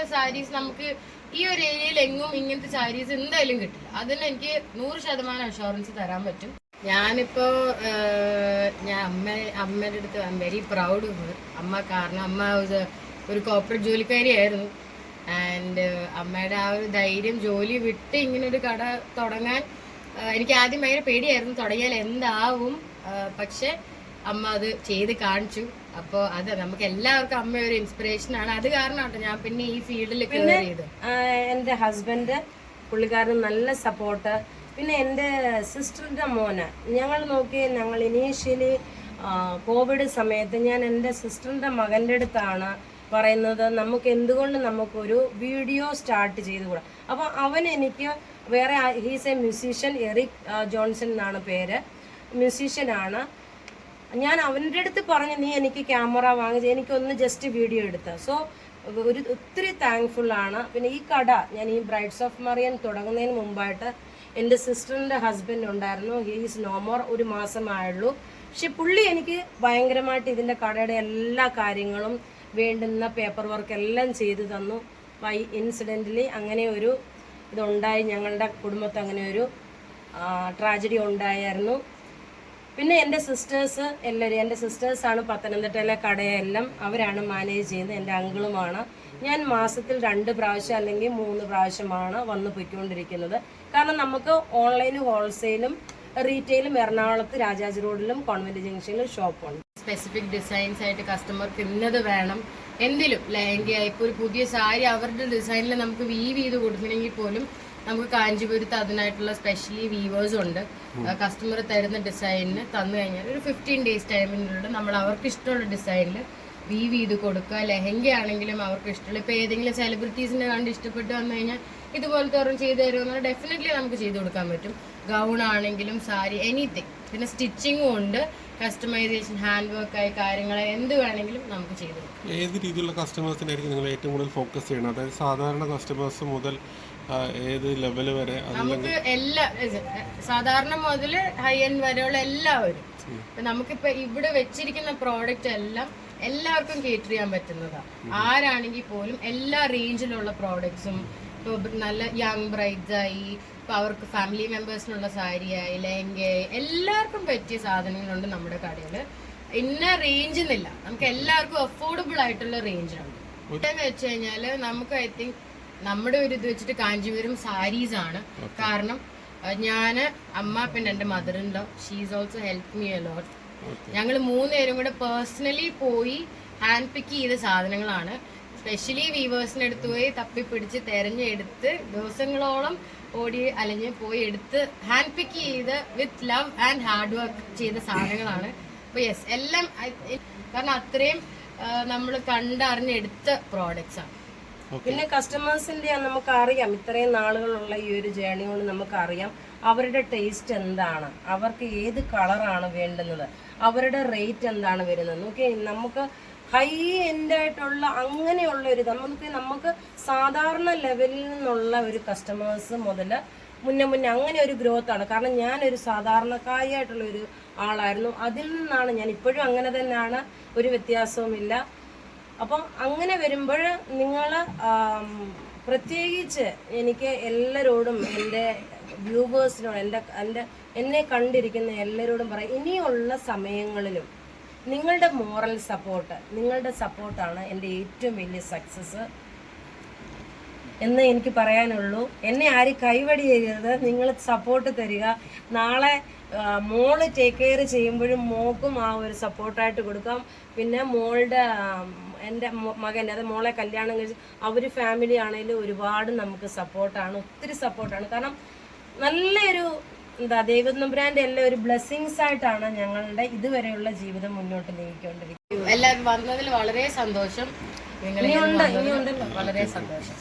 പോലത്തെ സാരീസ് നമുക്ക് ഈ ഒരു ഏരിയയിൽ എങ്ങും ഇങ്ങനത്തെ സാരീസ് എന്തായാലും കിട്ടില്ല. അതിന് എനിക്ക് നൂറ് ശതമാനം അഷുറൻസ് തരാൻ പറ്റും. ഞാനിപ്പോ ഞാൻ അമ്മ അമ്മയുടെ അടുത്ത് ഐ എം വെരി പ്രൗഡ് അമ്മ കാരണം അമ്മ ഒരു- കോപ്പറേറ്റ് ജോലിക്കാരിയായിരുന്നു ആൻഡ് അമ്മയുടെ ആ ഒരു ധൈര്യം ജോലി വിട്ട് ഇങ്ങനെ ഒരു കട തുടങ്ങാൻ എനിക്ക് ആദ്യം ഭയങ്കര പേടിയായിരുന്നു. തുടങ്ങിയാൽ എന്താവും? പക്ഷെ അമ്മ അത് ചെയ്ത് കാണിച്ചു. അപ്പോൾ അത് നമുക്ക് എല്ലാവർക്കും അമ്മ ഒരു ഇൻസ്പിറേഷൻ ആണ്. അത് കാരണമാണ് ഞാൻ പിന്നെ ഈ ഫീൽഡിൽ കയറിയത് എന്റെ ഹസ്ബൻഡ് പുള്ളിക്കാരന് നല്ല സപ്പോർട്ട് പിന്നെ എന്റെ സിസ്റ്ററിന്റെ മോന് ഞങ്ങൾ നോക്കി ഞങ്ങൾ ഇനീഷ്യലി കോവിഡ് സമയത്ത് ഞാൻ എന്റെ സിസ്റ്ററിന്റെ മകന്റെ അടുത്താണ് പറയുന്നത്. നമുക്ക് എന്തുകൊണ്ട് നമുക്കൊരു വീഡിയോ സ്റ്റാർട്ട് ചെയ്തുകൂടാ? അപ്പോൾ അവൻ എനിക്ക് വേറെ he's a musician Eric Johnson എന്നാണ് പേര്. മ്യൂസീഷ്യനാണ് ഞാൻ അവന്റെ അടുത്ത് പറഞ്ഞു നീ എനിക്ക് ക്യാമറ വാങ്ങിച്ച് എനിക്കൊന്ന് ജസ്റ്റ് വീഡിയോ എടുത്ത. സോ ഒരു ഒത്തിരി താങ്ക്ഫുൾ ആണ്. പിന്നെ ഈ കട ഞാൻ ഈ ബ്രൈഡ്സ് ഓഫ് മറിയൻ തുടങ്ങുന്നതിന് മുമ്പായിട്ട് എന്റെ സിസ്റ്ററിന്റെ ഹസ്ബൻഡ് ഉണ്ടായിരുന്നു. ഹീസ് നോമോർ ഒരു മാസമായുള്ളൂ. പക്ഷെ പുള്ളി എനിക്ക് ഭയങ്കരമായിട്ട് ഇതിന്റെ കടയുടെ എല്ലാ കാര്യങ്ങളും വേണ്ടുന്ന പേപ്പർ വർക്ക് എല്ലാം ചെയ്തു തന്നു. ബൈ ഇൻസിഡന്റലി അങ്ങനെ ഒരു ഇതുണ്ടായി. ഞങ്ങളുടെ കുടുംബത്ത് അങ്ങനെ ഒരു ട്രാജഡി ഉണ്ടായിരുന്നു. പിന്നെ എന്റെ സിസ്റ്റേഴ്സ് എല്ലാവരും എന്റെ സിസ്റ്റേഴ്സാണ് പത്തനംതിട്ടയിലെ കടയെല്ലാം അവരാണ് മാനേജ് ചെയ്യുന്നത്. എന്റെ അങ്കിളുമാണ്. ഞാൻ മാസത്തിൽ രണ്ട് പ്രാവശ്യം അല്ലെങ്കിൽ മൂന്ന് പ്രാവശ്യമാണ് വന്ന് പൊയ്ക്കൊണ്ടിരിക്കുന്നത്. കാരണം നമുക്ക് ഓൺലൈൻ ഹോൾസെയിലും റീറ്റെയിലും എറണാകുളത്ത് രാജാജി റോഡിലും കോൺവെന്റ് ജംഗ്ഷനിലും ഷോപ്പുണ്ട് സ്പെസിഫിക് ഡിസൈൻസ് ആയിട്ട് കസ്റ്റമർക്ക് ഇന്നത് വേണം. എന്തിലും ലഹങ്കയായി ഇപ്പോൾ ഒരു പുതിയ സാരി അവരുടെ ഡിസൈനിൽ നമുക്ക് വീവ് ചെയ്ത് കൊടുക്കണമെങ്കിൽ പോലും നമുക്ക് കാഞ്ചീപുരത്ത് അതിനായിട്ടുള്ള സ്പെഷ്യലി വീവേഴ്സ് ഉണ്ട്. കസ്റ്റമർ തരുന്ന ഡിസൈനിന് തന്നു കഴിഞ്ഞാൽ ഒരു ഫിഫ്റ്റീൻ ഡേയ്സ് ടൈമിനുള്ളിൽ നമ്മൾ അവർക്ക് ഇഷ്ടമുള്ള ഡിസൈനിൽ വീവ് ചെയ്ത് കൊടുക്കുക. ലെഹങ്ക ആണെങ്കിലും അവർക്ക് ഇഷ്ടമുള്ള ഇപ്പോൾ ഏതെങ്കിലും സെലിബ്രിറ്റീസിനെ കണ്ട് ഇഷ്ടപ്പെട്ട് വന്നു കഴിഞ്ഞാൽ ഇതുപോലത്തെ ഓരോ ചെയ്ത് തരുമെന്ന് ഡെഫിനറ്റ്ലി നമുക്ക് ചെയ്ത് കൊടുക്കാൻ പറ്റും. ഗൗൺ ആണെങ്കിലും സാരി എനിത്തിങ് പിന്നെ സ്റ്റിച്ചിങ്ങും ഉണ്ട്. കസ്റ്റമൈസേഷൻ ഹാൻഡ് വർക്ക് ആയി കാര്യങ്ങൾ എന്ത് വേണമെങ്കിലും നമുക്ക് ചെയ്തു ഏത് രീതിയിലുള്ള കസ്റ്റമേഴ്സിനായിരിക്കും നിങ്ങൾ ഏറ്റവും കൂടുതൽ ഫോക്കസ് ചെയ്യണം അതായത് സാധാരണ കസ്റ്റമേഴ്സ് മുതൽ ഏത് ലെവൽ വരെ നമുക്ക് എല്ലാ സാധാരണ മുതൽ ഹൈ എൻഡ് വരെയുള്ള എല്ലാവരും. ഇപ്പൊ നമുക്കിപ്പോ ഇവിടെ വെച്ചിരിക്കുന്ന പ്രോഡക്റ്റ് എല്ലാം എല്ലാവർക്കും കേറ്റർ ചെയ്യാൻ പറ്റുന്നതാണ് ആരാണെങ്കിൽ പോലും എല്ലാ റേഞ്ചിലുള്ള പ്രോഡക്ട്സും ഇപ്പോൾ നല്ല യങ് ബ്രൈഡ്സ് ആയി. ഇപ്പൊ അവർക്ക് ഫാമിലി മെമ്പേഴ്സിനുള്ള സാരിയായി ലെഹങ്ക എല്ലാവർക്കും പറ്റിയ സാധനങ്ങളുണ്ട് നമ്മുടെ കടയിൽ ഇന്ന റേഞ്ച് എന്നില്ല നമുക്ക് എല്ലാവർക്കും അഫോർഡബിൾ ആയിട്ടുള്ള റേഞ്ചാണ് എന്ന് വെച്ച് കഴിഞ്ഞാൽ നമുക്ക് ഐ തിങ്ക് നമ്മുടെ ഒരു ഇത് വെച്ചിട്ട് കാഞ്ചിപുരം സാരീസ് ആണ്. കാരണം ഞാൻ ഞാൻ അമ്മ പിന്നെ എന്റെ മദർ ഉണ്ടോ she's also help me a lot ഞങ്ങൾ മൂന്നുപേരും കൂടെ പേഴ്സണലി പോയി ഹാൻഡ് പിക്ക് ചെയ്ത സാധനങ്ങളാണ്. സ്പെഷ്യലി വീവേഴ്സിന്റെ അടുത്ത് പോയി തപ്പിപ്പിടിച്ച് തെരഞ്ഞെടുത്ത് ദിവസങ്ങളോളം ഓടി അലഞ്ഞ് പോയി എടുത്ത് ഹാൻഡ് പിക്ക് ചെയ്ത് with love and hard work ചെയ്ത സാധനങ്ങളാണ്. അപ്പോൾ യെസ് എല്ലാം കാരണം അത്രയും നമ്മൾ കണ്ടറിഞ്ഞെടുത്ത പ്രോഡക്റ്റ്സ് ആണ്. പിന്നെ കസ്റ്റമേഴ്സിന്റെ നമുക്ക് അറിയാം ഇത്രയും നാളുകളുള്ള ഈ ഒരു ജേണി കൊണ്ട് നമുക്ക് അറിയാം അവരുടെ ടേസ്റ്റ് എന്താണ് അവർക്ക് ഏത് കളറാണ് വേണ്ടുന്നത് അവരുടെ റേറ്റ് എന്താണ് വരുന്നത്. നോക്കി നമുക്ക് ഹൈ എൻഡ് ആയിട്ടുള്ള അങ്ങനെയുള്ള ഒരു നമുക്ക് നമുക്ക് സാധാരണ ലെവലിൽ നിന്നുള്ള ഒരു കസ്റ്റമേഴ്സ് മുതൽ മുന്നേ മുന്നേ അങ്ങനെ ഒരു ഗ്രോത്ത് ആണ്. കാരണം ഞാനൊരു സാധാരണക്കാരിയായിട്ടുള്ള ഒരു ആളായിരുന്നു. അതിൽ നിന്നാണ് ഞാൻ ഇപ്പോഴും അങ്ങനെ തന്നെയാണ്. ഒരു വ്യത്യാസവുമില്ല. അപ്പം അങ്ങനെ വരുമ്പോൾ നിങ്ങൾ പ്രത്യേകിച്ച് എനിക്ക് എല്ലാവരോടും എന്റെ വ്യൂവേഴ്സിനോട് എന്റെ എന്റെ എന്നെ കണ്ടിരിക്കുന്ന എല്ലാവരോടും പറയാം. ഇനിയുള്ള സമയങ്ങളിലും നിങ്ങളുടെ മോറൽ സപ്പോർട്ട് നിങ്ങളുടെ സപ്പോർട്ടാണ് എന്റെ ഏറ്റവും വലിയ സക്സസ് എന്ന് എനിക്ക് പറയാനുള്ളൂ. എന്നെ ആരും കൈവടി ചെയ്യരുത് നിങ്ങൾ സപ്പോർട്ട് തരിക. നാളെ മോൾ ടേക്ക് കെയർ ചെയ്യുമ്പോഴും മോക്കും ആ ഒരു സപ്പോർട്ടായിട്ട് കൊടുക്കാം. പിന്നെ മോളുടെ എന്റെ മകൻ അത് മോളെ കല്യാണം കഴിച്ച് അവർ ഫാമിലി ആണെങ്കിലും ഒരുപാട് നമുക്ക് സപ്പോർട്ടാണ് ഒത്തിരി സപ്പോർട്ടാണ് കാരണം നല്ലൊരു എന്താ ദൈവനമ്പുരാന്റെ എല്ലാം ഒരു ബ്ലെസ്സിങ്സ് ആയിട്ടാണ് ഞങ്ങളുടെ ഇതുവരെയുള്ള ജീവിതം മുന്നോട്ട് നീങ്ങിക്കൊണ്ടിരിക്കുന്നത്. എല്ലാവരും വന്നതിൽ വളരെ സന്തോഷം. വളരെ സന്തോഷം.